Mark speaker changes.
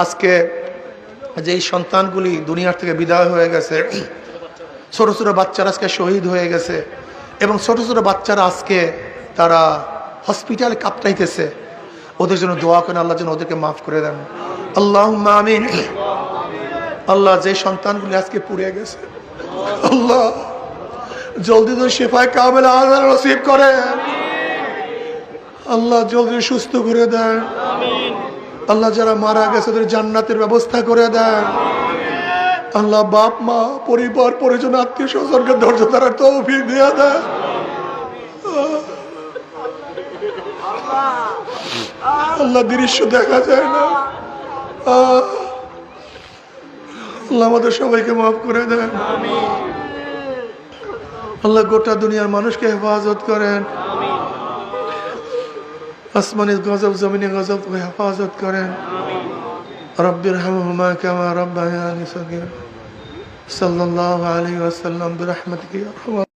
Speaker 1: আজকে যেই সন্তানগুলি দুনিয়ার থেকে বিদায় হয়ে গেছে, ছোট ছোট বাচ্চারা আজকে শহীদ হয়ে গেছে এবং ছোট ছোট বাচ্চারা আজকে তারা হসপিটালে কাঁপটাইতেছে। ওদের জন্য দোয়া করেন, আল্লাহ যেন ওদেরকে মাফ করে দেন। আল্লাহ আমিন। আল্লাহ যে সন্তানগুলি আজকে পুড়ে গেছে, আল্লাহ জলদি তো শেফায় কামেল আজার নসিব করেন। আল্লাহ জলদি সুস্থ করে দেন। আল্লাহ যারা মারা গেছে ওদের জান্নাতের ব্যবস্থা করে দেন। আল্লাহ বাপ, মা, পরিবার, পরিজন, আত্মীয় স্বজনকে ধৈর্য ধরার তৌফিক দিয়ে দেন। আল্লাহ দৃশ্য দেখা যায় না। আল্লাহ আমাদের সবাইকে মাফ করে দেন। আল্লাহ গোটা দুনিয়ার মানুষকে হেফাজত করেন। আসমানি গজব জমিনে গজব হেফাজত করেন রব্বির হামহুমা কামা রব্বায়ানি সগীর সাল্লাল্লাহু আলাইহি ওয়াসাল্লাম বিরহমাতিকা ইয়া আরহামার